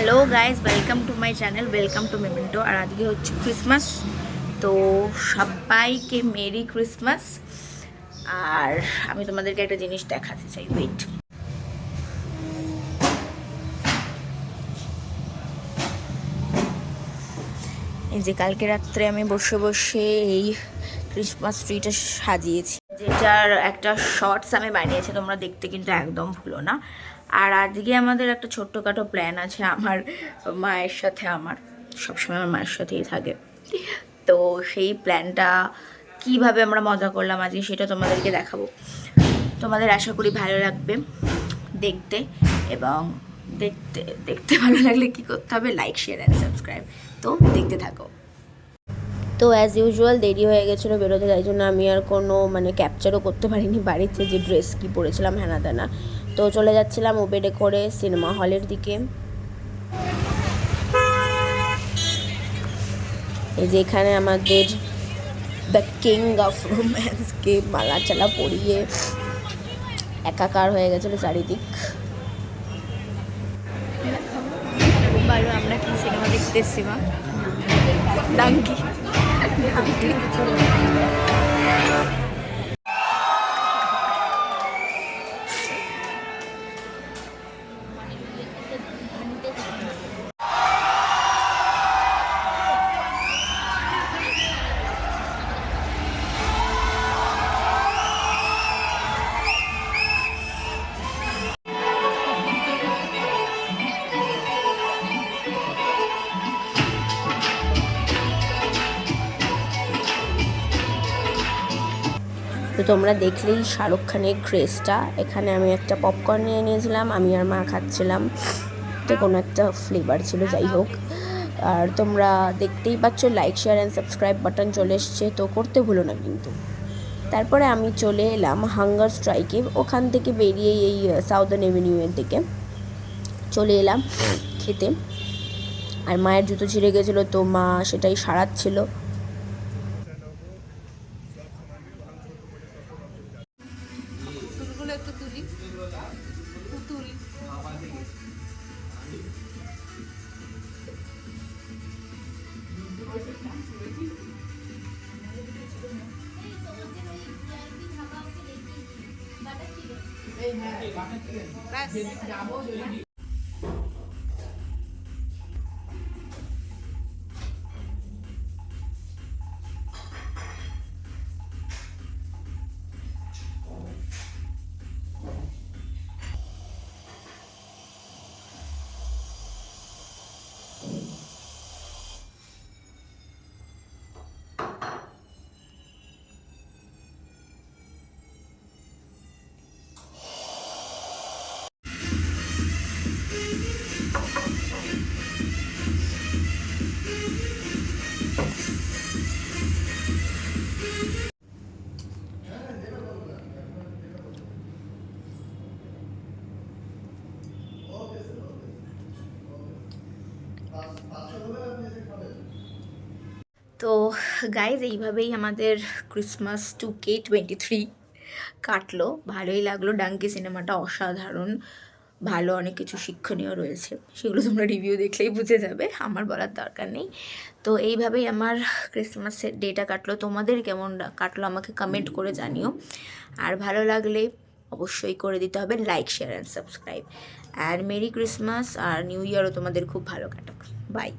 Hello guys welcome to my channel welcome to memento আর আজকে হচ্ছে Christmas তো সবাইকে মেরি ক্রিসমাস আর আমি তোমাদেরকে একটা জিনিস দেখাতে চাই ওয়েট এই যে কালকে রাত্রে আমি বসে বসে এই ক্রিসমাস ট্রিটা সাজিয়েছি। যেটার একটা শর্টস আমি বানিয়েছি, তোমরা দেখতে কিন্তু একদম ভুলো না। আর আজকে আমাদের একটা ছোট্টখাটো প্ল্যান আছে আমার মায়ের সাথে, আমার সবসময় আমার মায়ের সাথেই থাকে। তো সেই প্ল্যানটা কীভাবে আমরা মজা করলাম আজকে সেটা তোমাদেরকে দেখাবো। তোমাদের আশা করি ভালো লাগবে দেখতে এবং দেখতে দেখতে ভালো লাগলে কি করতে হবে? লাইক শেয়ার অ্যান্ড সাবস্ক্রাইব তো দেখতে থাকো। তো অ্যাজ ইউজুয়াল দেরি হয়ে গেছিল বেরোতে, তাই জন্য আমি আর কোনো মানে ক্যাপচারও করতে পারিনি বাড়িতে যে ড্রেস কি পরেছিলাম হ্যানা তেনা তো চলে যাচ্ছিলাম ওবেডে করে সিনেমা হলের দিকে। এই যে এখানে আমাদের দ্য কিং অফ রোম্যান্সকে মালা চালা পরিয়ে একাকার হয়ে গেছিল চারিদিক। আমরা কি সিনেমা দেখতে এসছি, মা? ডাঙ্কি তো তোমরা দেখলেই শাহরুখ খানের ক্রেজটা এখানে আমি একটা পপকর্ন নিয়ে নিয়েছিলাম আমি আর মা খাচ্ছিলাম। তো কোনো একটা ফ্লেভার ছিল, যাই হোক। আর তোমরা দেখতেই পাচ্ছ like share and subscribe button চলে এসছে। তো করতে ভুলো না কিন্তু। তারপরে আমি চলে এলাম হাঙ্গার স্ট্রাইকে ওখান থেকে বেরিয়ে এই সাউদার্ন এভিনিউয়ের দিকে। চলে এলাম খেতে। আর মায়ের জুতো ছিঁড়ে গেছিল, তো মা সেটাই সারাচ্ছিল। পুতুলগুলো একটু তুলি। পুতুল ব্যাস। তো গাইজ এইভাবেই আমাদের Christmas two K twenty three কাটলো। ভালোই লাগল। ডাঙ্কি সিনেমাটা অসাধারণ। ভালো অনেক কিছু শিক্ষণীয় রয়েছে। সেগুলো তোমরা রিভিউ দেখলেই বুঝে যাবে। আমার বলার দরকার নেই। তো এইভাবেই আমার ক্রিসমাসের ডেটা কাটলো। তোমাদের কেমন কাটলো আমাকে কমেন্ট করে জানিও। আর ভালো লাগলে অবশ্যই করে দিতে হবে। লাইক শেয়ার অ্যান্ড সাবস্ক্রাইব আর মেরি ক্রিসমাস আর নিউ ইয়ারও তোমাদের খুব ভালো কাটুক। বাই